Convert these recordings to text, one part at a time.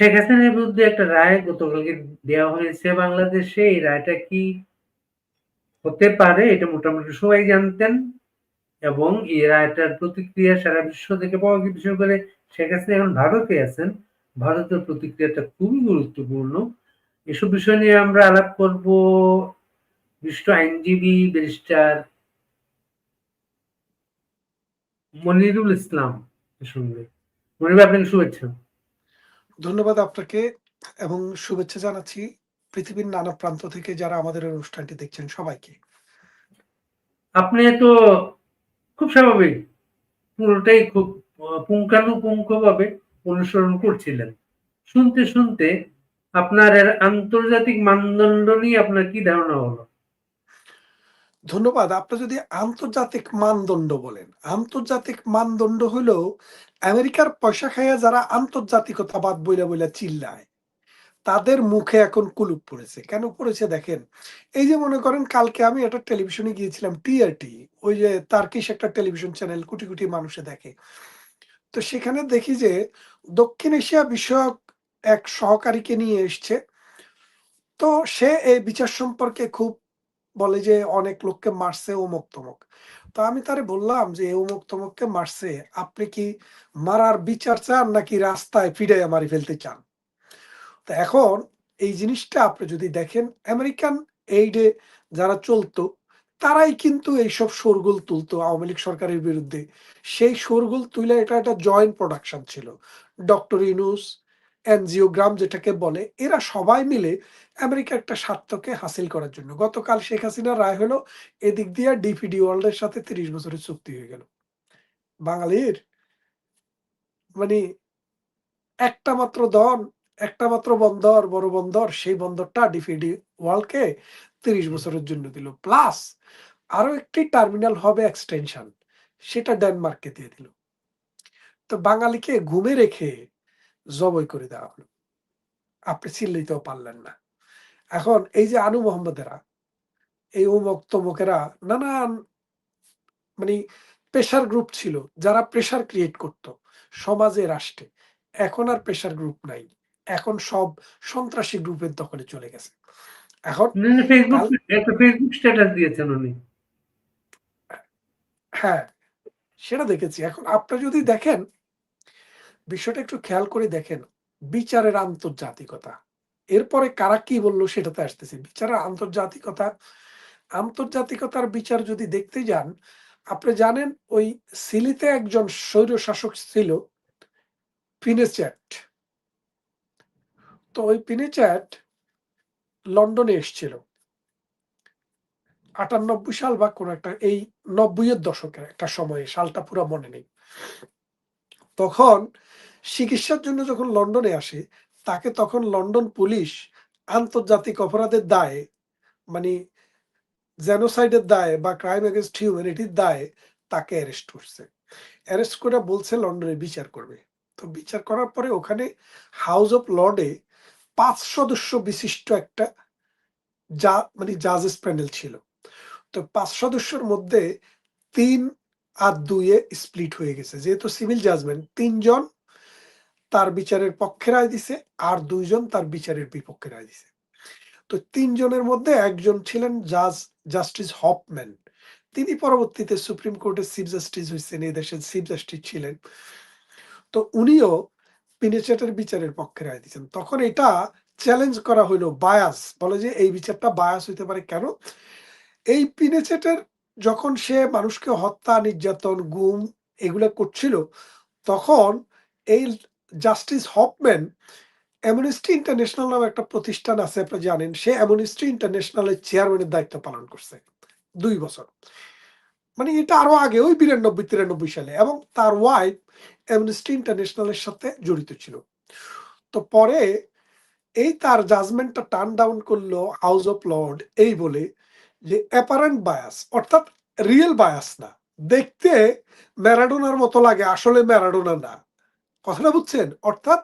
শেখ হাসিনার বিরুদ্ধে একটা রায় গতকালকে দেওয়া হয়েছে বাংলাদেশে। এই রায়টা কি হতে পারে এটা মোটামুটি সবাই জানতেন এবং এই রায়টার প্রতিক্রিয়া সারা বিশ্ব থেকে পাওয়া বিশেষ করে শেখ হাসিনা এখন ভারতে আছেন। ভারতের প্রতিক্রিয়াটা খুবই গুরুত্বপূর্ণ। এসব বিষয় নিয়ে আমরা আলাপ করব বিশিষ্ট আইনজীবী ব্যারিস্টার মনিরুল ইসলাম সঙ্গে। মনির আপনাকে শুভেচ্ছা। ধন্যবাদ আপনাকে এবং শুভেচ্ছা জানাচ্ছি পৃথিবীর নানা প্রান্ত থেকে যারা আমাদের অনুষ্ঠানটি দেখছেন সবাইকে। আপনি তো খুব স্বাভাবিক, পুরোটাই খুব পুঙ্খানুপুঙ্খ ভাবে অনুসরণ করছিলেন। শুনতে শুনতে আপনার আন্তর্জাতিক মানদণ্ড নিয়ে আপনার কি ধারণা হলো? ধন্যবাদ। আপনি যদি আন্তর্জাতিক মানদণ্ড বলেন, আন্তর্জাতিক মানদণ্ড হলো আমেরিকার পয়সা খাইয়া যারা আন্তর্জাতিকতাবাদ বইলা বইলা চিল্লায়, তাদের মুখে এখন কুলুপ পড়েছে। কেন পড়েছে দেখেন, এই যে মনে করেন কালকে আমি একটা টেলিভিশনে গিয়েছিলাম টিআরটি ওই যে তার্কিশ একটা টেলিভিশন চ্যানেল, কোটি কোটি মানুষে দেখে। তো সেখানে দেখি যে দক্ষিণ এশিয়া বিষয়ক এক সহকারীকে নিয়ে এসছে। তো সে এই বিচার সম্পর্কে খুব বলে যে অনেক লোককে মারছে অমুক তমুক। তো আমি তারে বললাম যে অমুক তমুককে মারছে, আপনি কি মারার বিচার চান নাকি রাস্তায় ফিরাইয়া মারি ফেলতে চান? তো এখন এই জিনিসটা আপনি যদি দেখেন, আমেরিকান এইডে যারা চলতো, তারাই কিন্তু এইসব শোরগোল তুলতো আওয়ামী লীগ সরকারের বিরুদ্ধে। সেই শোরগোল তুলে এটা একটা জয়েন্ট প্রোডাকশন ছিল। ডক্টর ইনুস এনজিওগ্রাম যেটাকে বলে, এরা সবাই মিলে আমেরিকা একটা স্বার্থকে হাসিল করার জন্য। গতকাল শেখ হাসিনার রায় হলো, এদিক দিয়ে ডিপিডি ওয়ার্ল্ডের সাথে তিরিশ বছরের চুক্তি হয়ে গেল। বাঙালির? মানে একটা মাত্র দন একটা মাত্র বন্দর, বড় বন্দর, সেই বন্দরটা ডিপিডি ওয়ার্ল্ডকে তিরিশ বছরের জন্য দিল। প্লাস আরও একটি টার্মিনাল হবে এক্সটেনশন, সেটা ডেনমার্ককে দিয়ে দিল। তো বাঙালিকে ঘুমে রেখে জবই করে দেওয়া হলো। আপনি চিল্লিতেও পারলেন না। এখন এই যে আনু মোহাম্মদেরা এই অমুক তমুকেরা নানান মানে প্রেশার গ্রুপ ছিল যারা প্রেশার ক্রিয়েট করত সমাজে রাষ্ট্রে। এখন আর প্রেশার গ্রুপ নাই। এখন সব সন্ত্রাসী গ্রুপের দখলে চলে গেছে। এখন ফেসবুক ফেসবুক স্ট্যাটাস দিয়েছেন উনি। হ্যাঁ সেটা দেখেছি। এখন আপনি যদি দেখেন বিষয়টা একটু খেয়াল করে দেখেন। বিচারের আন্তর্জাতিকতা। এরপরে কারা কি বলল সেটাতে আসতেছে। বিচারের আন্তর্জাতিকতা, আন্তর্জাতিকতার বিচার যদি দেখতে যান, আপনি জানেন ওই সিলিতে একজন স্বৈর শাসক ছিল পিনেচ্যাট তো ওই পিনেচ্যাট লন্ডনে এসছিল। আটানব্বই সাল বা কোন একটা, এই নব্বইয়ের দশকের একটা সময়ে, সালটা পুরো মনে নেই। তখন চিকিৎসার জন্য যখন লন্ডনে আসে, তাকে তখন লন্ডন পুলিশ আন্তর্জাতিক অপরাধের দায়ে মানে জেনোসাইডের দায়ে বা ক্রাইম এগেনস্ট হিউম্যানিটির দায়ে তাকে অ্যারেস্ট করছে। অ্যারেস্ট করে বলছে লন্ডনে বিচার করবে। তো বিচার করার পরে ওখানে হাউস অফ লর্ডে পাঁচ সদস্য বিশিষ্ট একটা যা মানে জাজেস প্যানেল ছিল। তো পাঁচ সদস্যের মধ্যে তিন আর দুইয়ে স্প্লিট হয়ে গেছে। যেহেতু সিভিল জাজমেন্ট, তিনজন তার বিচারের পক্ষে রায় দিছে আর দুইজন তার বিচারের বিপক্ষে রায় দিছে। তো তিনজনের মধ্যে একজন ছিলেন জাজ, জাস্টিস হপম্যান। তিনি পরবর্তীতে সুপ্রিম কোর্টের চিফ জাস্টিস হয়েছেন এই দেশের চিফ জাস্টিস ছিলেন। তো উনিও পিনেচেটের বিচারের পক্ষে রায় দিচ্ছেন তখন এটা চ্যালেঞ্জ করা হইল বায়াস, বলে যে এই বিচারটা বায়াস হইতে পারে কেন? এই পিনেচেটের যখন সে মানুষকে হত্যা, নির্যাতন, গুম এগুলো করছিল, তখন এই জাস্টিস হপম্যান অ্যামনিস্টি ইন্টারন্যাশনাল নামে একটা প্রতিষ্ঠান আছে, আপনারা জানেন, সে অ্যামনিস্টি ইন্টারন্যাশনালের চেয়ারম্যানের দায়িত্ব পালন করছে, দুই বছর। মানে এটা আরও আগে, ওই বিরানব্বই, তিরানব্বই সালে, এবং তার ওয়াইফ অ্যামনিস্টি ইন্টারন্যাশনালের সাথে জড়িত ছিল। তো পরে এই তার জাজমেন্টটা টার্ন ডাউন করল হাউস অফ লর্ড এই বলে যে অ্যাপারেন্ট বায়াস অর্থাৎ রিয়েল বায়াস না। দেখতে ম্যারাডোনার মতো লাগে, আসলে ম্যারাডোনা না। কথাটা বুঝছেন? অর্থাৎ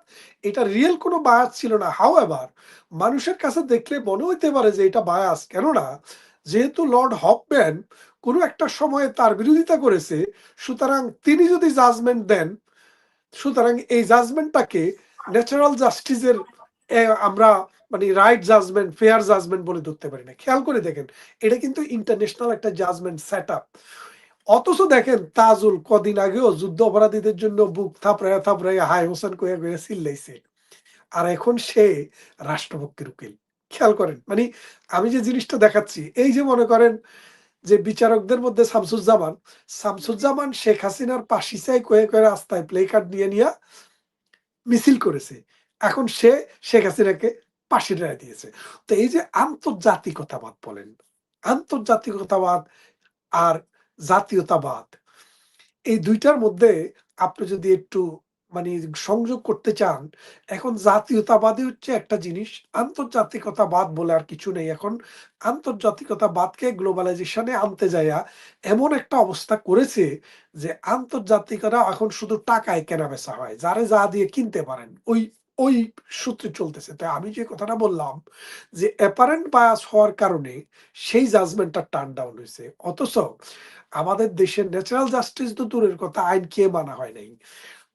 এটা রিয়েল কোনো বায়াস ছিল না। হাউ এভার মানুষের কাছে দেখলে মনে হইতে পারে যে এটা বায়াস কেননা, যেহেতু লর্ড হপম্যান কোনো একটা সময়ে তার বিরোধিতা করেছে, সুতরাং তিনি যদি জাজমেন্ট দেন, সুতরাং এই জাজমেন্টটাকে ন্যাচারাল জাস্টিসের আমরা মানে রাইট জাজমেন্ট ফেয়ার জাজমেন্ট বলে ধরতে পারি না। খেয়াল করে দেখেন, এটা কিন্তু ইন্টারন্যাশনাল একটা জাজমেন্ট সেট অথচ দেখেন, তাজুল কদিন আগেও যুদ্ধ অপরাধীদের জন্য বুক থাপড়াইয়া থাপড়াইয়া হাই হোসেন কইয়া কইয়া চিল্লাইছে আর এখন সে রাষ্ট্রপক্ষের উকিল। খেয়াল করেন মানে আমি যে জিনিসটা দেখাচ্ছি, এই যে মনে করেন যে বিচারকদের মধ্যে শামসুজ্জামান শামসুজ্জামান শেখ হাসিনার পাশি চাই কয়ে কয়ে রাস্তায় প্লে কার্ড নিয়ে নিয়ে মিছিল করেছে। এখন সে শেখ হাসিনাকে পাশের রায় দিয়েছে। তো এই যে আন্তর্জাতিকতাবাদ বলেন, আন্তর্জাতিকতাবাদ আর জাতীয়তাবাদ এই দুইটার মধ্যে আপনি যদি একটু মানে সংযোগ করতে চান, এখন জাতীয়তাবাদই হচ্ছে একটা জিনিস। আন্তর্জাতিকতাবাদ বলে আর কিছু নেই এখন। আন্তর্জাতিকতাবাদকে গ্লোবালাইজেশনে আনতে যাইয়া এমন একটা অবস্থা করেছে যে আন্তর্জাতিকরা এখন শুধু টাকায় কেনা বেচা হয়, যারে যা দিয়ে কিনতে পারেন। ওই ওই সূত্রে চলতেছে। তাই আমি যে কথাটা বললাম যে অ্যাপারেন্ট বায়াস হওয়ার কারণে সেই জাজমেন্টটা টার্ন ডাউন হয়েছে। অথচ আমাদের দেশের ন্যাচারাল জাস্টিস তো দূরের কথা, আইন কে মানা হয় নাই?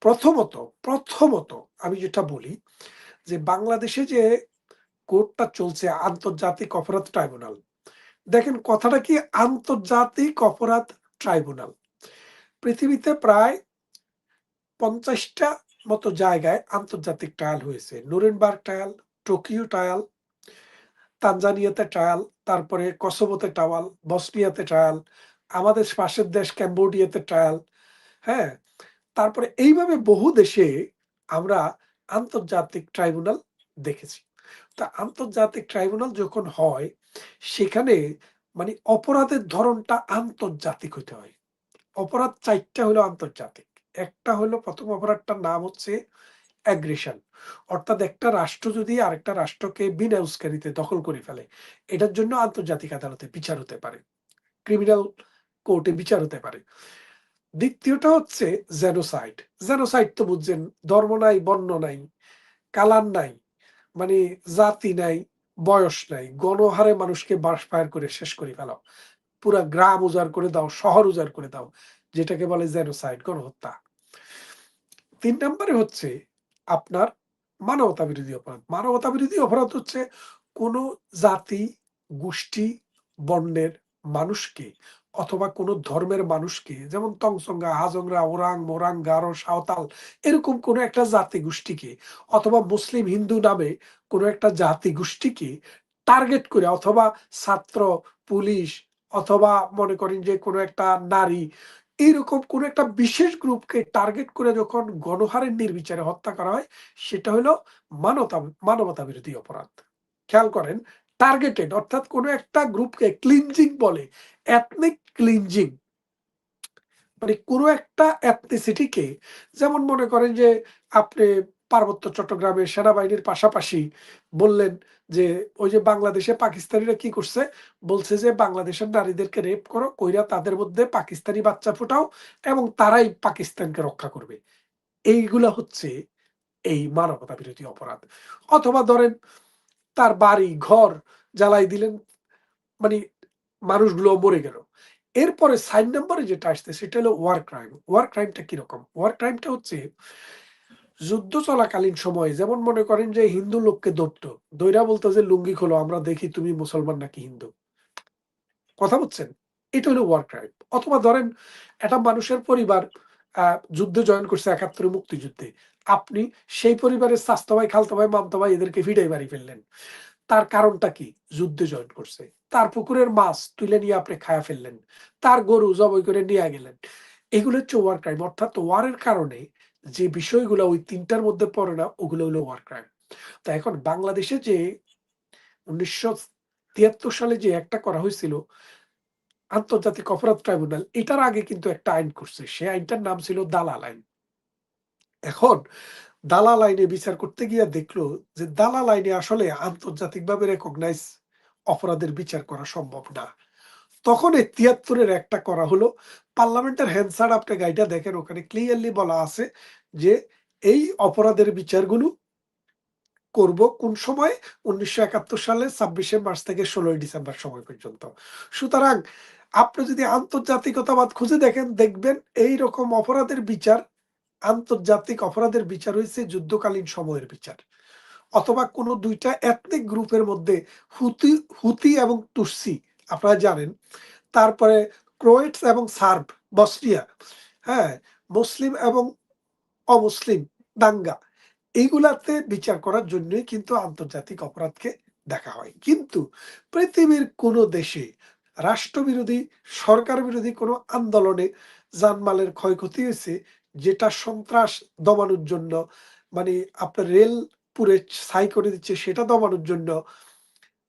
প্রথমত প্রথমত আমি যেটা বলি যে বাংলাদেশে যে কোর্টটা চলছে, আন্তর্জাতিক অপরাধ ট্রাইব্যুনাল, দেখেন কথাটা কি? আন্তর্জাতিক অপরাধ ট্রাইব্যুনাল। পৃথিবীতে প্রায় পঞ্চাশটা মতো জায়গায় আন্তর্জাতিক ট্রায়াল হয়েছে। নুরেনবার্গ ট্রায়াল টোকিও ট্রায়াল তানজানিয়াতে ট্রায়াল তারপরে কসোবোতে ট্রায়াল বসনিয়াতে ট্রায়াল আমাদের পাশের দেশ ক্যাম্বোডিয়াতে ট্রায়াল হ্যাঁ? তারপরে এইভাবে বহু দেশে আমরা আন্তর্জাতিক ট্রাইব্যুনাল দেখেছি। তা আন্তর্জাতিক ট্রাইব্যুনাল যখন হয়, সেখানে মানে অপরাধের ধরনটা আন্তর্জাতিক হতে হয়। অপরাধ চারটা হলো আন্তর্জাতিক। একটা হলো প্রথম অপরাধটার নাম হচ্ছে অ্যাগ্রেশন অর্থাৎ একটা রাষ্ট্র যদি আরেকটা রাষ্ট্রকে বিনা উস্কানিতে দখল করে ফেলে, এটার জন্য আন্তর্জাতিক আদালতে বিচার হতে পারে ক্রিমিনাল কোর্টে বিচার হতে পারে। দ্বিতীয়টা হচ্ছে জেনোসাইড জেনোসাইড তো বুঝছেন, ধর্ম নাই, বর্ণ নাই, কালার নাই মানে জাতি নাই, বয়স নাই, গণহারে মানুষকে বাস ফায়ার করে শেষ করে ফেলাও। পুরা গ্রাম উজাড় করে দাও, শহর উজাড় করে দাও। যেটাকে বলে জেনোসাইড গণহত্যা। তিন নম্বরে হচ্ছে আপনার মানবতা বিরোধী অপরাধ। মানবতা বিরোধী অপরাধ হচ্ছে কোন জাতি, গোষ্ঠী, বর্ণের মানুষকে অথবা কোন ধর্মের মানুষকে, যেমন তংসঙ্গা হাজংরা, ওরাং, মোরাং, গারো, সাঁওতাল, এরকম কোন একটা জাতি গোষ্ঠীকে অথবা মুসলিম হিন্দু নামে কোন একটা জাতি গোষ্ঠীকে টার্গেট করে অথবা ছাত্র, পুলিশ অথবা মনে করেন যে কোনো একটা নারী এইরকম কোন একটা বিশেষ গ্রুপকে টার্গেট করে যখন গণহারের নির্বিচারে হত্যা করা হয়, সেটা হলো মানবতা মানবতা বিরোধী অপরাধ। খেয়াল করেন, টার্গেটেড, অর্থাৎ কোন একটা গ্রুপকে ক্লিনজিং বলে, এথনিক ক্লিনজিং। মানে কোনো একটা এথনিসিটিকে, যেমন মনে করেন যে আপনি পার্বত্য চট্টগ্রামের সেনাবাহিনীর পাশাপাশি বললেন যে ওই যে বাংলাদেশে পাকিস্তানিরা কি করছে? বলছে যে বাংলাদেশের নারীদেরকে রেপ করো, কইরা তাদের মধ্যে পাকিস্তানি বাচ্চা ফুটাও এবং তারাই পাকিস্তানকে রক্ষা করবে। এইগুলা হচ্ছে এই মানবতা বিরোধী অপরাধ। অথবা ধরেন তার বাড়ি, ঘর জ্বালাই দিলেন মানে মানুষগুলো মরে গেল। এরপরে সাইন নাম্বারে যেটা আসছে সেটা হলো ওয়ার ক্রাইম ওয়ার ক্রাইমটা কীরকম? ওয়ার ক্রাইমটা হচ্ছে যুদ্ধ চলাকালীন সময়ে যেমন মনে করেন যে হিন্দু লোককে ধরতো দৈরা বলতো যে, লুঙ্গি খোলো, আমরা দেখি তুমি মুসলমান নাকি হিন্দু। কথা বলছেন? এটা হলো ওয়ার ক্রাইম অথবা ধরেন, একটা মানুষের পরিবার যুদ্ধে জয়েন করছে একাত্তরে মুক্তিযুদ্ধে। আপনি সেই পরিবারের স্বাস্থ্য ভাই খালতো ভাই মামতো ভাই এদেরকে ফিডাই বাড়ি ফেললেন। তার কারণটা কি? যুদ্ধে জয়েন করছে। তার পুকুরের মাছ তুলে নিয়ে আপনি খায়া ফেললেন। তার গরু জবই করে নিয়ে গেলেন। এগুলো হচ্ছে ওয়ার ক্রাইম অর্থাৎ ওয়ারের কারণে যে বিষয়গুলো ওই তিনটার মধ্যে পড়ে না, ওগুলো হলো ওয়ার ক্রাইম তো এখন বাংলাদেশে যে উনিশশো তিয়াত্তর সালে যে একটা করা হয়েছিল, আন্তর্জাতিক অপরাধ ট্রাইব্যুনাল, এটার আগে কিন্তু একটা আইন করছে। সে আইনটার নাম ছিল দালাল আইন। এখন দালাল আইনে বিচার করতে গিয়ে দেখল যে দালাল আইনে আসলে আন্তর্জাতিকভাবে রেকগনাইজ অপরাধের বিচার করা সম্ভব না। তখন এই তিয়াত্তরের একটা করা হলো পার্লামেন্টের হ্যান্সার আপনি গাইটা দেখেন, ওখানে ক্লিয়ারলি বলা আছে যে এই অপরাধের বিচারগুলো করব কোন সময়? উনিশশো একাত্তর সালে ছাব্বিশে মার্চ থেকে ষোলোই ডিসেম্বর সময় পর্যন্ত। সুতরাং আপনি যদি আন্তর্জাতিকতাবাদ খুঁজে দেখেন, দেখবেন এই রকম অপরাধের বিচার, আন্তর্জাতিক অপরাধের বিচার হয়েছে যুদ্ধকালীন সময়ের বিচার। অথবা কোনো দুইটা এথনিক গ্রুপের মধ্যে হুতি হুতি এবং তুসি আপনারা জানেন। তারপরে ক্রোয়েটস এবং সার্ব বসরিয়া হ্যাঁ মুসলিম এবং অমুসলিম, দাঙ্গা, এইগুলাতে বিচার করার জন্যই কিন্তু আন্তর্জাতিক অপরাধকে দেখা হয়। কিন্তু পৃথিবীর কোনো দেশে রাষ্ট্রবিরোধী সরকার বিরোধী কোনো আন্দোলনে জানমালের ক্ষয়ক্ষতি হয়েছে, যেটা সন্ত্রাস দমানোর জন্য মানে আপনার রেল পুরে ছাই করে দিচ্ছে, সেটা দমানোর জন্য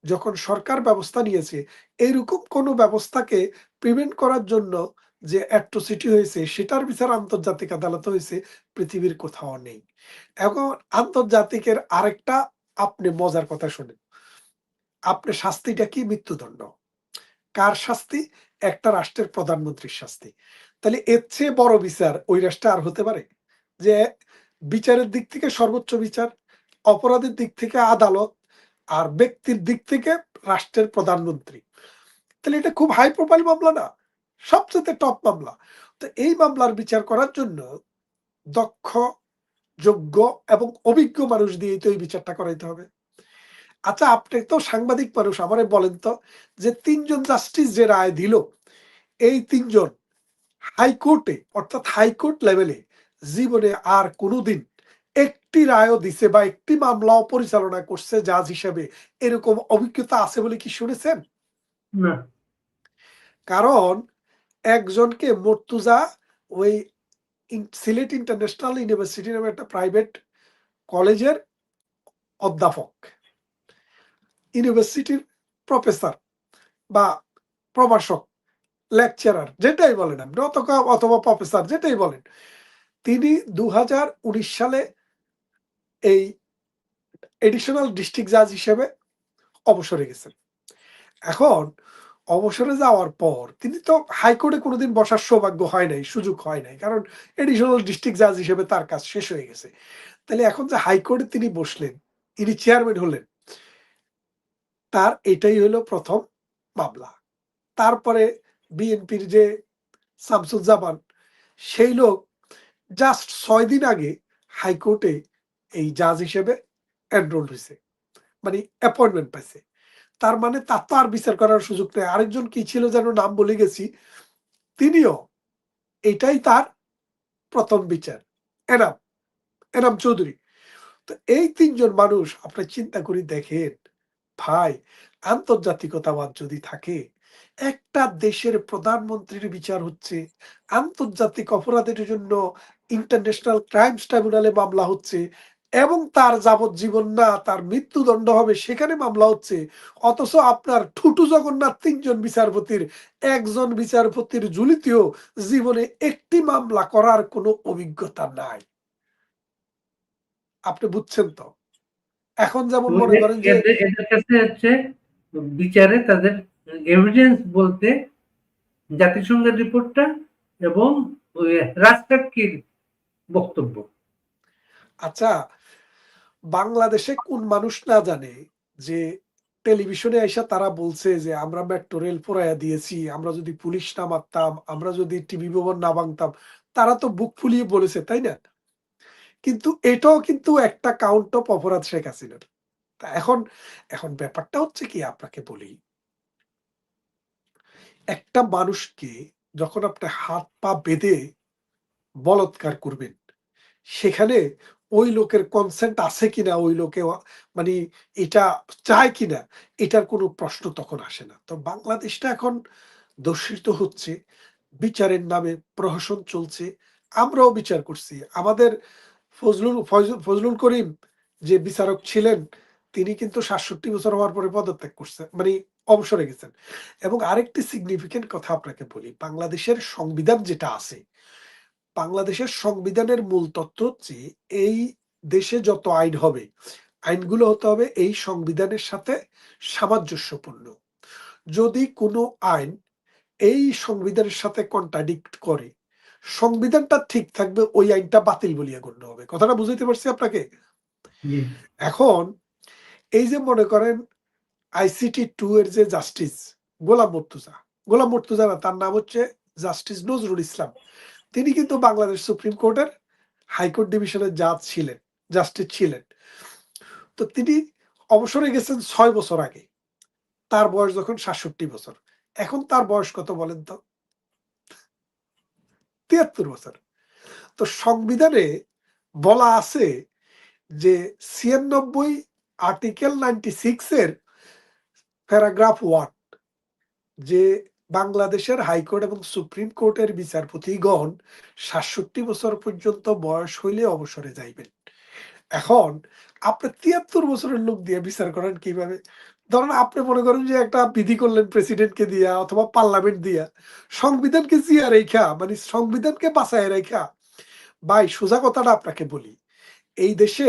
যখন সরকার ব্যবস্থা নিয়েছে এরকম কোনো ব্যবস্থাকে প্রিভেন্ট করার জন্য যে অ্যাট্রোসিটি হয়েছে, সেটার বিচার আন্তর্জাতিক আদালত হয়েছে, পৃথিবীর কোথাও নেই। এখন আন্তর্জাতিকের আরেকটা, আপনি মজার কথা শুনেন। আপনি শাস্তিটা কি? মৃত্যুদণ্ড। কার শাস্তি? একটা রাষ্ট্রের প্রধানমন্ত্রীর শাস্তি। তাহলে এর চেয়ে বড় বিচার ওই রাষ্ট্রে আর হতে পারে? যে বিচারের দিক থেকে সর্বোচ্চ বিচার, অপরাধের দিক থেকে আদালত, আর ব্যক্তির দিক থেকে রাষ্ট্রের প্রধানমন্ত্রী। তাহলে এটা খুব হাই প্রোফাইল মামলা না, সবচেয়ে টপ মামলা। তো এই মামলার বিচার করার জন্য দক্ষ, যোগ্য এবং অভিজ্ঞ মানুষ দিয়ে তো এই বিচারটা করাইতে হবে। আচ্ছা আপনি তো সাংবাদিক মানুষ, আমারে বলেন তো যে তিনজন জাস্টিস যে রায় দিল, এই তিনজন হাইকোর্টে অর্থাৎ হাইকোর্ট লেভেলে জীবনে আর কোনোদিন একটি রায়ও দিছে বা একটি মামলাও পরিচালনা করছে জাজ হিসেবে, এরকম অভিজ্ঞতা আছে বলে কি শুনেছেন? না। কারণ একজনকে মর্তুজা ওই সিলেট ইন্টারন্যাশনাল ইউনিভার্সিটি নামে একটা প্রাইভেট কলেজের অধ্যাপক। ইউনিভার্সিটির প্রফেসর বা প্রভাষক, লেকচারার, যেটাই বলেন আপনি, অথবা অথবা প্রফেসর, যেটাই বলেন। তিনি দু হাজার উনিশ সালে এই এডিশনাল ডিস্ট্রিক্ট জাজ হিসেবে অবসরে গেছেন। এখন অবসরে যাওয়ার পর তিনি তো হাইকোর্টে কোনোদিন বসার সৌভাগ্য হয় নাই, সুযোগ হয় নাই। কারণ এডিশনাল ডিস্ট্রিক্ট জাজ হিসেবে তার কাজ শেষ হয়ে গেছে। তাহলে এখন যে হাইকোর্টে তিনি বসলেন, ইনি চেয়ারম্যান হলেন, তার এটাই হলো প্রথম মামলা। তারপরে বিএনপির যে শামসুজ্জামান, সেই লোক জাস্ট ছয় দিন আগে হাইকোর্টে এই জাজ হিসেবে এনরোল হয়েছে। মানে অ্যাপয়েন্টমেন্ট পাইছে। তার মানে তার তো আর বিচার করার সুযোগ নেই। আরেকজন কি ছিল যেন নাম বলে গেছি, তিনিও এটাই তার প্রথম বিচার। এনাম এনাম চৌধুরী। তো এই তিনজন মানুষ আপনি চিন্তা করে দেখেন, ভাই, আন্তর্জাতিকতাবাদ যদি থাকে, একটা দেশের প্রধানমন্ত্রীর বিচার হচ্ছে, আন্তর্জাতিক অপরাধের জন্য ইন্টারন্যাশনাল ক্রাইমস ট্রাইব্যুনালে মামলা হচ্ছে এবং তার যাবজ্জীবন না তার মৃত্যুদণ্ড হবে সেখানে মামলা হচ্ছে। অথচ আপনার ঠুটু জগন্নাথ তিনজন বিচারপতির একজন বিচারপতির জুলিতেও জীবনে একটি মামলা করার কোনো অভিজ্ঞতা নাই। আপনি বুঝছেন তো? এখন যেমন মনে করেন যে এদের কাছে হচ্ছে বিচারে তাদের এভিডেন্স বলতে জাতিসংঘের রিপোর্টটা এবং রাষ্ট্রাক্ষীর বক্তব্য। আচ্ছা বাংলাদেশে কোন মানুষ না জানে যে টেলিভিশনে আইসা তারা বলছে যে, আমরা মেট্রো রেল পোড়াইয়া দিয়েছি, আমরা যদি পুলিশ না মারতাম, আমরা যদি টিভি ভবন না ভাঙতাম। তারা তো বুক ফুলিয়ে বলেছে, তাই না? কিন্তু এটাও কিন্তু একটা কাউন্ট অফ অপরাধ শেখ হাসিনার। তা এখন এখন ব্যাপারটা হচ্ছে কি, আপনাকে বলি। একটা মানুষকে যখন আপনি হাত পা বেঁধে বলৎকার করবেন, সেখানে ওই লোকের কনসেন্ট আছে কিনা, ওই লোকে মানে এটা চায় কিনা, এটার কোনো প্রশ্ন তখন আসে না। তো বাংলাদেশটা এখন দর্শিত হচ্ছে, বিচারের নামে প্রহসন চলছে, আমরাও বিচার করছি। আমাদের ফজলুল ফজলুল করিম যে বিচারক ছিলেন, তিনি কিন্তু সাতষট্টি বছর হওয়ার পরে পদত্যাগ করছেন মানে অবসরে গেছেন। এবং আরেকটি সিগনিফিকেন্ট কথা আপনাকে বলি, বাংলাদেশের সংবিধান যেটা আছে বাংলাদেশের সংবিধানের মূল তত্ত্ব হচ্ছে এই দেশে যত আইন হবে আইনগুলো হতে হবে এই সংবিধানের সাথে সামঞ্জস্যপূর্ণ। যদি কোনো আইন এই সংবিধানের সাথে কন্ট্রাডিক্ট করে সংবিধানটা ঠিক থাকবে ওই আইনটা বাতিল বলিয়া গণ্য হবে। কথাটা বুঝাইতে পারছি আপনাকে? এখন এই যে মনে করেন আইসিটি টু এর যে জাস্টিস গোলাম মর্তুজা গোলাম মর্তুজা না তার নাম হচ্ছে জাস্টিস নজরুল ইসলাম। তিনি কিন্তু বাংলাদেশ সুপ্রিম কোর্টের হাইকোর্ট ডিভিশনের জাজ ছিলেন, জাস্টিস ছিলেন। তো তিনি অবসরে গেছেন ছয় বছর আগে। তার বয়স যখন সাতষট্টি বছর। এখন তার বয়স কত বলেন তো? তিয়াত্তর বছর। তো সংবিধানে বলা আছে যে ছিয়ানব্বই আর্টিকেল নাইনটি সিক্স এর প্যারাগ্রাফ ওয়ান, যে বাংলাদেশের হাইকোর্ট এবং সুপ্রিম কোর্টের বিচারপতিগণ সাতষট্টি বছর পর্যন্ত বয়স হইলে অবসরে যাইবেন। এখন আপনি তিয়াত্তর বছরের লোক দিয়ে বিচার করেন কীভাবে? ধরেন আপনি মনে করেন যে একটা বিধি করলেন প্রেসিডেন্টকে দিয়া অথবা পার্লামেন্ট দিয়া, সংবিধানকে জিয়া রেখা মানে সংবিধানকে বাঁচায় রেখা ভাই, সোজা কথাটা আপনাকে বলি, এই দেশে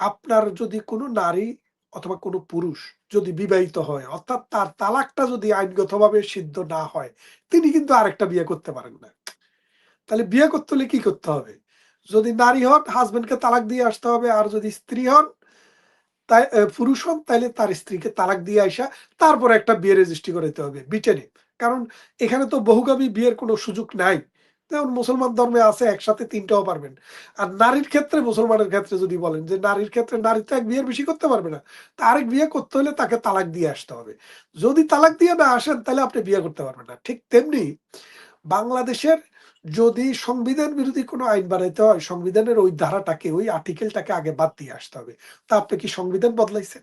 আপনার যদি কোনো নারী অথবা কোনো পুরুষ যদি বিবাহিত হয়, অর্থাৎ তার তালাকটা যদি আইনগতভাবে সিদ্ধ না হয়, তিনি কিন্তু আরেকটা বিয়ে করতে পারেন না। তাহলে বিয়ে করতে হলে কি করতে হবে? যদি নারী হন হাজবেন্ডকে তালাক দিয়ে আসতে হবে, আর যদি স্ত্রী হন, তাই পুরুষ হন তাহলে তার স্ত্রীকে তালাক দিয়ে আসা তারপর একটা বিয়ে রেজিস্ট্রি করতে হবে ব্রিটেনে কারণ এখানে তো বহুগামী বিয়ের কোনো সুযোগ নাই। যেমন মুসলমান ধর্মে আছে একসাথে তিনটাও পারবেন। আর নারীর ক্ষেত্রে মুসলমানের ক্ষেত্রে যদি বলেন যে নারীর ক্ষেত্রে নারী তো এক বিয়ের বেশি করতে পারবে না তা আরেক বিয়ে করতে হলে তাকে তালাক দিয়ে আসতে হবে। যদি তালাক দিয়ে না আসেন তাহলে আপনি বিয়ে করতে পারবেন না। ঠিক তেমনি বাংলাদেশের যদি সংবিধান বিরোধী কোনো আইন বানাইতে হয় সংবিধানের ওই ধারাটাকে ওই আর্টিকেলটাকে আগে বাদ দিয়ে আসতে হবে। তা আপনি কি সংবিধান বদলাইছেন?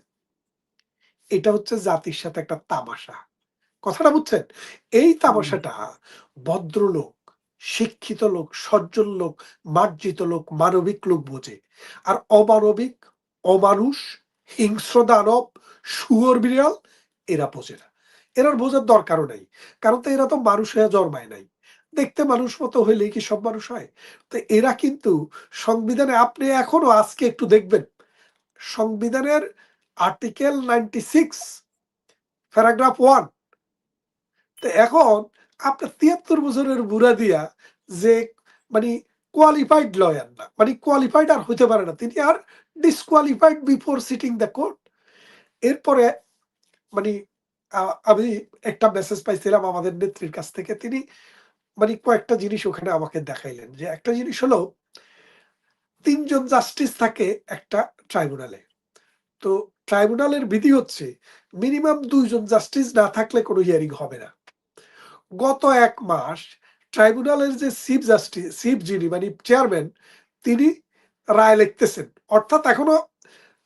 এটা হচ্ছে জাতির সাথে একটা তামাশা। কথাটা বুঝছেন? এই তামাশাটা ভদ্রলোক শিক্ষিত লোক, সজ্জন লোক, মার্জিত লোক, মানবিক লোক বোঝে। আর অমানবিক, অমানুষ, হিংস্র দানব, শুয়োর বিড়াল, এরা বোঝে না। এরার বোঝার দরকারও নাই, কারণ তো এরা তো মানুষ হয়ে জন্মায় নাই। দেখতে মানুষ মতো হইলেই কি সব মানুষ হয়? তো এরা কিন্তু সংবিধানে, আপনি এখনও আজকে একটু দেখবেন, সংবিধানের article ninety six, paragraph one, তো এখন আপনার তিয়াত্তর বছরের বুড়া দিয়া যে মানে কোয়ালিফাইড লয়ার না মানে কোয়ালিফাইড আর হইতে পারে না, তিনি আর disqualified before sitting the court এরপরে মানে আমি একটা মেসেজ পাইছিলাম আমাদের নেত্রীর কাছ থেকে, তিনি মানে কয়েকটা জিনিস ওখানে আমাকে দেখাইলেন, যে একটা জিনিস হলো, তিনজন জাস্টিস থাকে একটা ট্রাইব্যুনালে তো ট্রাইব্যুনালের বিধি হচ্ছে মিনিমাম দুইজন জাস্টিস না থাকলে কোনো হিয়ারিং হবে না। গত এক মাস ট্রাইব্যুনালের যে চিফ জাস্টিস চিফ যিনি মানে চেয়ারম্যান তিনি রায় লিখতেছেন। অর্থাৎ এখনও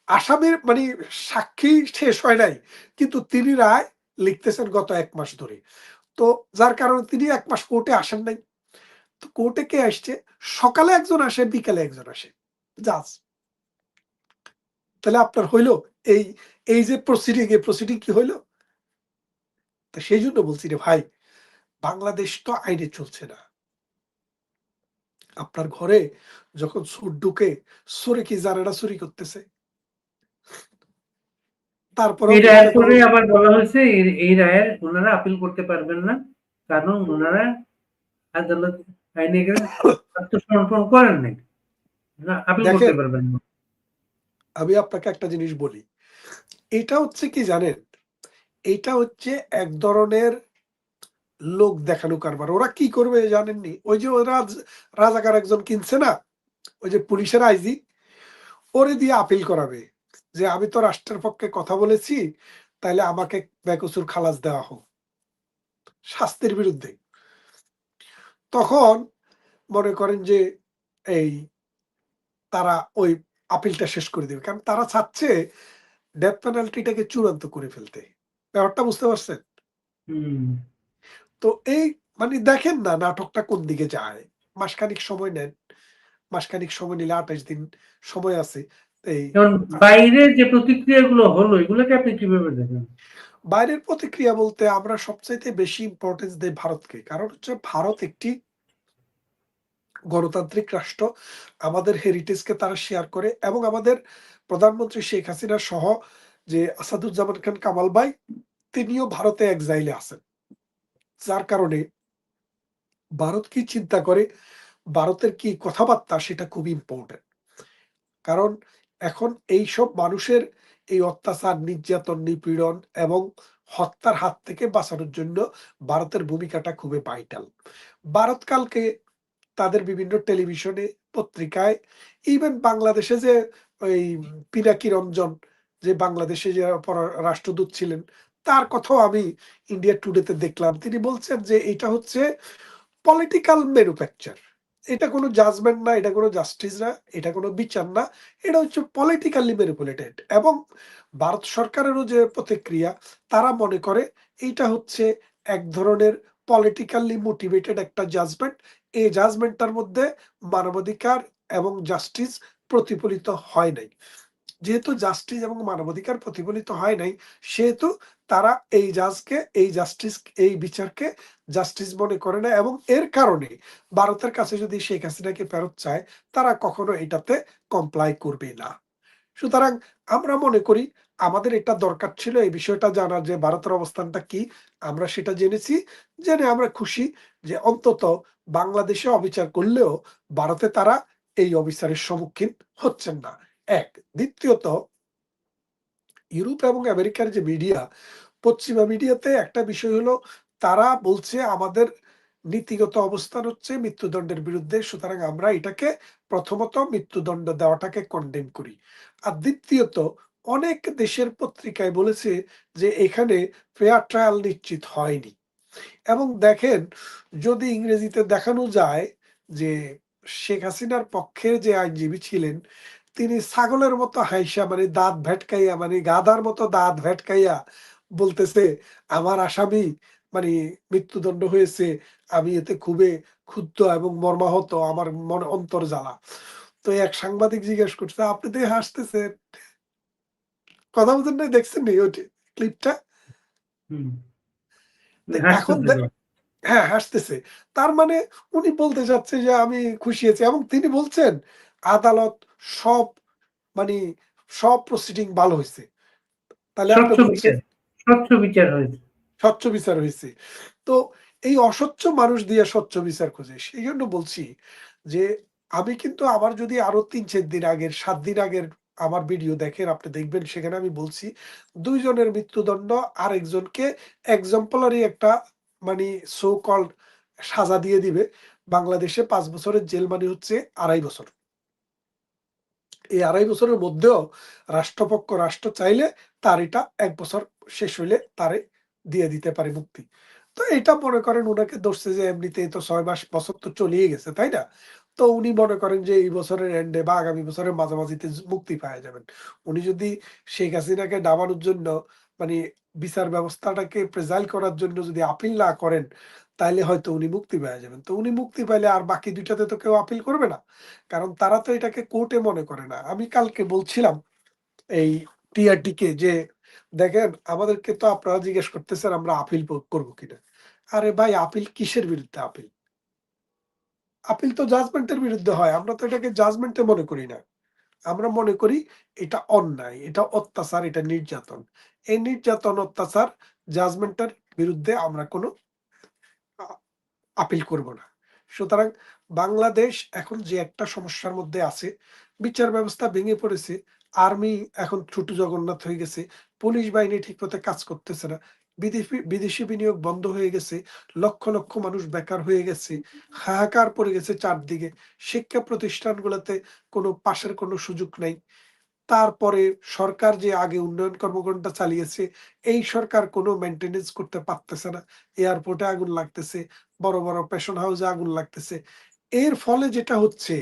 আসামের মানে সাক্ষী শেষ হয় নাই, কিন্তু তিনি রায় লিখতেছেন গত এক মাস ধরে। তো যার কারণে তিনি এক মাস কোর্টে আসেন নাই। তো কোর্টে কে আসছে? সকালে একজন আসে, বিকালে একজন আসে। জাজ তাহলে আপনার হইল এই এই যে প্রসিডিং এই প্রসিডিং কি হইল? তো সেই জন্য বলছি রে ভাই বাংলাদেশ তো আইনে চলছে না। আপনার ঘরে যখন সুর ঢুকে সুরে কি না চুরি করতেছে? তারপরে এই রায়ের পরে আবার বলা হয়েছে এই- রায়ের ওনারা আপিল করতে পারবেন না। কারণ ওনারা আদালত আইনে আত্মসমর্পণ করেন নাই। আপিল করতে পারবেন না। আমি আপনাকে একটা জিনিস বলি। এটা হচ্ছে কি জানেন? এটা হচ্ছে এক ধরনের লোক দেখানো কারবার। ওরা কি করবে জানেননি? ওই যে ওরা রাজাকার একজন কিনছে না? ওই যে পুলিশের আইজি, ওরে দিয়ে আপিল করাবে যে আমি তো রাষ্ট্রের পক্ষে কথা বলেছি তাহলে আমাকে বেকসুর খালাস দেওয়া হোক। শাস্তির বিরুদ্ধে। তখন মনে করেন যে এই তারা ওই আপিলটা শেষ করে দেবে। কারণ তারা চাচ্ছে ডেথ পেনাল্টিটাকে চূড়ান্ত করে ফেলতে। ব্যাপারটা বুঝতে পারছেন? তো এই মানে দেখেন না নাটকটা কোন দিকে যায়? মাসখানিক সময় নেন। মাসখানিক সময় নিলে আঠাশ দিন সময় আছে। এই বাইরে যে প্রতিক্রিয়াগুলো হলো এগুলোকে আপনি কীভাবে দেখেন? বাইরের প্রতিক্রিয়া বলতে আমরা সবচাইতে বেশি ইম্পর্টেন্স দেই ভারতকে। কারণ হচ্ছে ভারত একটি গণতান্ত্রিক রাষ্ট্র। আমাদের হেরিটেজকে তারা শেয়ার করে এবং আমাদের প্রধানমন্ত্রী শেখ হাসিনা সহ যে আসাদুজ্জামান খান কামাল ভাই তিনিও ভারতে এক্সাইলে আছেন। যার কারণে ভারত কি চিন্তা করে, ভারতের কি কথাবার্তা সেটা খুব ইম্পর্টেন্ট কারণ এখন এই সব মানুষের এই অত্যাচার, নির্যাতন, নিপীড়ন এবং হত্যার হাত থেকে বাঁচানোর জন্য ভারতের ভূমিকাটা খুবই ভাইটাল ভারত কালকে তাদের বিভিন্ন টেলিভিশনে, পত্রিকায় ইভেন বাংলাদেশে যে ওই পিনাকি রঞ্জন, যে বাংলাদেশে যে রাষ্ট্রদূত ছিলেন তার কথাও আমি ইন্ডিয়া টুডেতে দেখলাম। তিনি বলছেন যে এটা হচ্ছে পলিটিক্যাল ম্যানুফ্যাকচার এটা কোনো জাজমেন্ট না, এটা কোনো জাস্টিস না, এটা কোনো বিচার না, এটা হচ্ছে পলিটিক্যালি ম্যানিপুলেটেড এবং ভারত সরকারেরও যে প্রতিক্রিয়া, তারা মনে করে এইটা হচ্ছে এক ধরনের পলিটিক্যালি মোটিভেটেড একটা জাজমেন্ট এই জাজমেন্টটার মধ্যে মানবাধিকার এবং জাস্টিস প্রতিফলিত হয় নাই। যেহেতু জাস্টিস এবং মানবাধিকার প্রতিফলিত হয় নাই, সেহেতু তারা এই জাজকে, এই জাস্টিস এই বিচারকে জাস্টিস মনে করে না এবং এর কারণে ভারতের কাছে যদি শেখ হাসিনাকে ফেরত চায়, তারা কখনো এটাতে কমপ্লাই করবে না। সুতরাং আমরা মনে করি আমাদের এটা দরকার ছিল এই বিষয়টা জানার যে ভারতের অবস্থানটা কি, আমরা সেটা জেনেছি। জেনে আমরা খুশি যে অন্তত বাংলাদেশে অবিচার করলেও ভারতে তারা এই অবিচারের সম্মুখীন হচ্ছেন না। এক, দ্বিতীয়ত, ইউরোপ এবং আমেরিকার যে মিডিয়া পশ্চিমা মিডিয়াতে একটা বিষয় হলো, তারা বলছে আমাদের নীতিগত অবস্থান হচ্ছে মৃত্যুদণ্ডের বিরুদ্ধে, সুতরাং আমরা এটাকে প্রথমত মৃত্যুদণ্ড দেওয়াটাকে কন্ডেম করি। আর দ্বিতীয়ত, অনেক দেশের পত্রিকায় বলেছে যে এখানে ফেয়ার ট্রায়াল নিশ্চিত হয়নি। এবং দেখেন, যদি ইংরেজিতে দেখানো যায় যে শেখ হাসিনার পক্ষের যে আইনজীবী ছিলেন, তিনি ছাগলের মতো হাইসা মানে দাঁত ভেটকাইয়া মানে গাধার মতো দাঁত ভেটকাইয়া বলতেছে আমার আসামি মানে মৃত্যুদণ্ড হয়েছে আমি এতে খুবই ক্ষুব্ধ এবং মর্মাহত আমার মন অন্তর জ্বালা। তো এক সাংবাদিক জিজ্ঞেস করছে আপনি তো হাসতেছেন? কথা বলছেন না দেখছেন নি ওটি ক্লিপটা? এখন হ্যাঁ হাসতেছে। তার মানে উনি বলতে চাচ্ছে যে আমি খুশি আছি। এবং তিনি বলছেন আদালত সব মানে সব প্রসিডিং ভালো হয়েছে। তাহলে স্বচ্ছ বিচার হয়েছে। তো এই অস্বচ্ছ মানুষ দিয়ে স্বচ্ছ বিচার খোঁজে, সেই জন্য বলছি যে আমি কিন্তু আমার যদি আরও তিন চার দিন আগের, সাত দিন আগের আমার ভিডিও দেখেন, আপনি দেখবেন, সেখানে আমি বলছি দুইজনের মৃত্যুদণ্ড আর একজনকে এক্সাম্পলারি একটা মানে সো কল্ড সাজা দিয়ে দিবে। বাংলাদেশে পাঁচ বছরের জেল মানে হচ্ছে আড়াই বছর। এই আড়াই বছরের মধ্যেও রাষ্ট্রপক্ষ, রাষ্ট্র চাইলে তার এটা এক বছর শেষ হইলে তারে দিয়ে দিতে পারে মুক্তি। তো এটা মনে করেন ওনাকে ধরছে যে এমনিতেই তো ছয় মাস, বছর তো চলেই গেছে, তাই না? তো উনি মনে করেন যে এই বছরের এন্ডে বা আগামী বছরের মাঝামাঝিতে মুক্তি পাওয়া যাবেন। উনি যদি শেখ হাসিনাকে ডামানোর জন্য মানে বিচার ব্যবস্থাটাকে প্রেজাইল করার জন্য যদি আপিল না করেন তাহলে হয়তো উনি মুক্তি পেয়ে যাবেন। তো উনি মুক্তি পাইলে আর বাকি দুইটাতে তো কেউ আপিল করবে না। কারণ তারা তো এটাকে কোর্টে মনে করে না। আমি কালকে বলছিলাম এই টিআরটিকে যে, দেখেন, আমাদেরকে তো আপনারা জিজ্ঞেস করতেছেন আমরা আপিল করব কিনা? আরে ভাই আপিল কিসের বিরুদ্ধে আপিল আপিল তো জাজমেন্টের বিরুদ্ধে হয়। আমরা তো এটাকে জাজমেন্টে মনে করি না। আমরা মনে করি এটা অন্যায়, এটা অত্যাচার, এটা নির্যাতন। এই নির্যাতন, অত্যাচার জাজমেন্টের বিরুদ্ধে আমরা কোনো আপিল করব না। সুতরাং বাংলাদেশ এখন যে একটা সমস্যার মধ্যে আছে, বিচার ব্যবস্থা ভেঙে পড়েছে, আর্মি এখন ছোট জগন্নাথ হয়ে গেছে, পুলিশ বাহিনী ঠিক মতো কাজ করতেছে না, বিদেশি বিদেশি বিনিয়োগ বন্ধ হয়ে গেছে, লক্ষ লক্ষ মানুষ বেকার হয়ে গেছে, হাহাকার পড়ে গেছে চারদিকে, শিক্ষা প্রতিষ্ঠানগুলোতে কোনো পাশের কোনো সুযোগ নাই। তারপরে সরকার যে আগে উন্নয়ন কর্মকাণ্ড চালিয়েছে, এই সরকার কোনো মেনটেনেন্স করতে পারতেছে না। এয়ারপোর্টে আগুন লাগতেছে, বড় বড় পেশন হাউসে আগুন লাগতেছে। এর ফলে যেটা হচ্ছে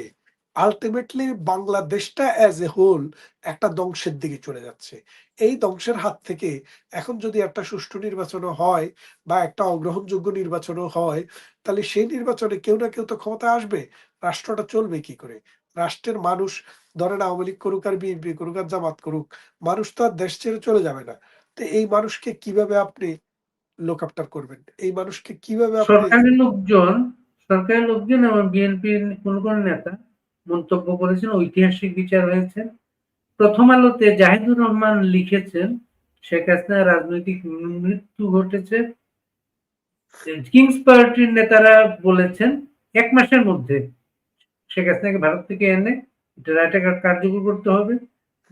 আলটিমেটলি বাংলাদেশটা অ্যাজ এ হোল একটা ধ্বংসের দিকে চলে যাচ্ছে। এই ধ্বংসের হাত থেকে এখন যদি একটা সুষ্ঠু নির্বাচনও হয় বা একটা অগ্রহণযোগ্য নির্বাচনও হয়, তাহলে সেই নির্বাচনে কেউ না কেউ তো ক্ষমতা আসবে, রাষ্ট্রটা চলবে কি করে? রাষ্ট্রের মানুষ ধরেন আওয়ামী লীগ করুক আর বিএনপি করুক আর জামাত করুক, মানুষ তো আর দেশ ছেড়ে চলে যাবে না। তো এই মানুষকে কীভাবে আপনি লোক আফটার করবেন? এই মানুষকে কীভাবে আপনি সরকারি লোকজন, সরকারের লোকজন এবং বিএনপির কোন কোন নেতা মন্তব্য করেছেন, ঐতিহাসিক বিচার হয়েছে। প্রথম আলোতে জাহিদুর রহমান লিখেছেন, শেখ হাসিনার রাজনৈতিক মৃত্যু ঘটেছে। কিংস পার্টির নেতারা বলেছেন, এক মাসের মধ্যে শেখ হাসিনাকে ভারত থেকে এনে এটা রায়টা কার্যকর করতে হবে।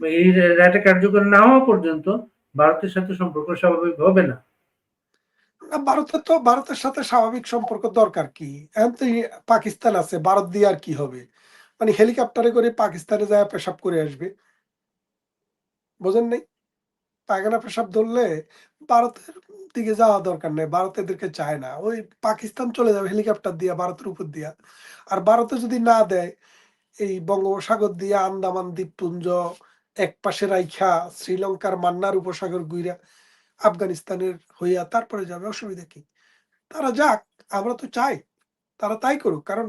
এই রায়টা কার্যকর না হওয়া পর্যন্ত ভারতের সাথে সম্পর্ক স্বাভাবিক হবে না। ভারতের তো, ভারতের সাথে স্বাভাবিক সম্পর্ক দরকার কি? এখন তো পাকিস্তান আছে, ভারত দিয়ে আর কি হবে? মানে হেলিকপ্টারে করে পাকিস্তানে যায়, পেশাব করে আসবে। বোঝেন নাই? পায়খানা পেশাব ধরলে ভারতের দিকে যাওয়া দরকার নেই, ভারত এদেরকে চায় না। ওই পাকিস্তান চলে যাবে হেলিকপ্টার দিয়া, ভারতের উপর দিয়া। আর ভারতে যদি না দেয়, এই বঙ্গোপসাগর দিয়া, আন্দামান, দ্বীপপুঞ্জ এক পাশে রাইখা, শ্রীলঙ্কার মান্নার উপসাগর গুইরা আফগানিস্তানের হইয়া তারপরে যাবে, অসুবিধা কি? তারা যাক, আমরা তো চাই। তারা তাই করুক কারণ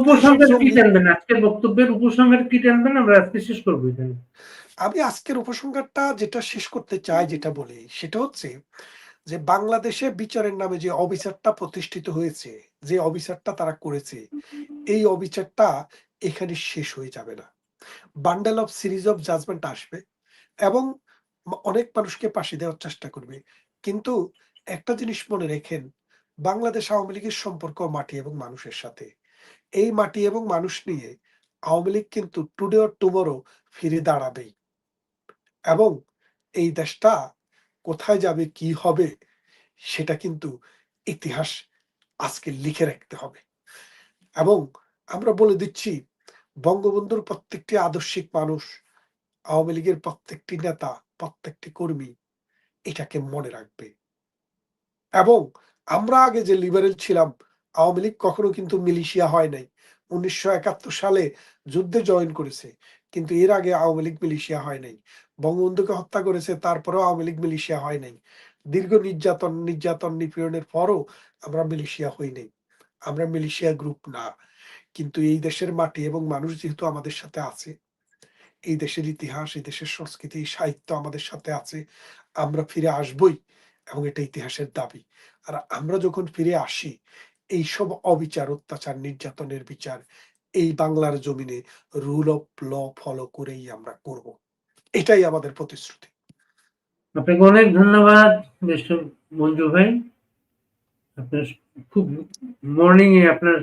উপসংহার কি টানবেন? আজকের বক্তব্যের উপসংহার কি টানবেন? আমরা আজকে শেষ করব এখানে। আমি আজকের উপসংহারটা যেটা শেষ করতে চাই যেটা বলি সেটা হচ্ছে যে বাংলাদেশে বিচারের নামে যে অবিচারটা প্রতিষ্ঠিত হয়েছে যে অবিচারটা তারা করেছে এই অবিচারটা এখানে শেষ হয়ে যাবে না। Bundle of series of judgement আসবে এবং অনেক মানুষকে পাশে দেওয়ার চেষ্টা করবে। কিন্তু একটা জিনিস মনে রেখেন বাংলাদেশ আওয়ামী লীগের সম্পর্ক মাটি এবং মানুষের সাথে। এই মাটি এবং মানুষ নিয়ে আওয়ামী লীগ কিন্তু টুডে অর টুমোরো ফিরে দাঁড়াবেই। এবং এই দেশটা কোথায় যাবে, কি হবে, সেটা কিন্তু ইতিহাস আজকে লিখে রাখতে হবে। এবং আমরা বলে দিচ্ছি, বঙ্গবন্ধুর প্রত্যেকটি আদর্শিক মানুষ, আওয়ামী লীগের প্রত্যেকটি নেতা, প্রত্যেকটি কর্মী, এটাকে মনে রাখবে। এবং আমরা আগে যে লিবারেল ছিলাম, আওয়ামী লীগ কখনো কিন্তু মিলিশিয়া হয় নাই। উনিশশো একাত্তর সালে যুদ্ধে জয়েন করেছে, কিন্তু এর আগে আওয়ামী লীগ মিলিশিয়া হয় নাই। বঙ্গবন্ধুকে হত্যা করেছে, তারপরেও আওয়ামী লীগ মিলিশিয়া হয় নাই। দীর্ঘ নির্যাতন নির্যাতন নিপীড়নের পরও আমরা মিলিশিয়া হই নাই। আমরা মিলিশিয়া গ্রুপ না। কিন্তু এই দেশের মাটি এবং মানুষ যেহেতু আমাদের সাথে আছে, এই দেশের ইতিহাস, এই দেশের সংস্কৃতি সাহিত্য আমাদের সাথে আছে, আমরা ফিরে আসবই, এবং এটা ইতিহাসের দাবি। আর আমরা যখন ফিরে আসি এই সব অবিচার অত্যাচার নির্যাতনের বিচার এই বাংলার জমিনে রুল অফ ল ফলো করেই আমরা করব। এটাই আমাদের প্রতিশ্রুতি। আপনাকে অনেক ধন্যবাদ মিস্টার মঞ্জু ভাই। আপনার খুব মর্নিং এ আপনার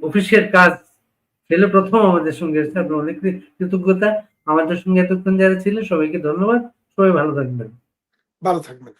অফিসের কাজ ছেলে প্রথম আমাদের সঙ্গে এসেছে আপনার অনেক কৃতজ্ঞতা। আমাদের সঙ্গে এতক্ষণ যারা ছিলেন সবাইকে ধন্যবাদ। সবাই ভালো থাকবেন। ভালো থাকবেন।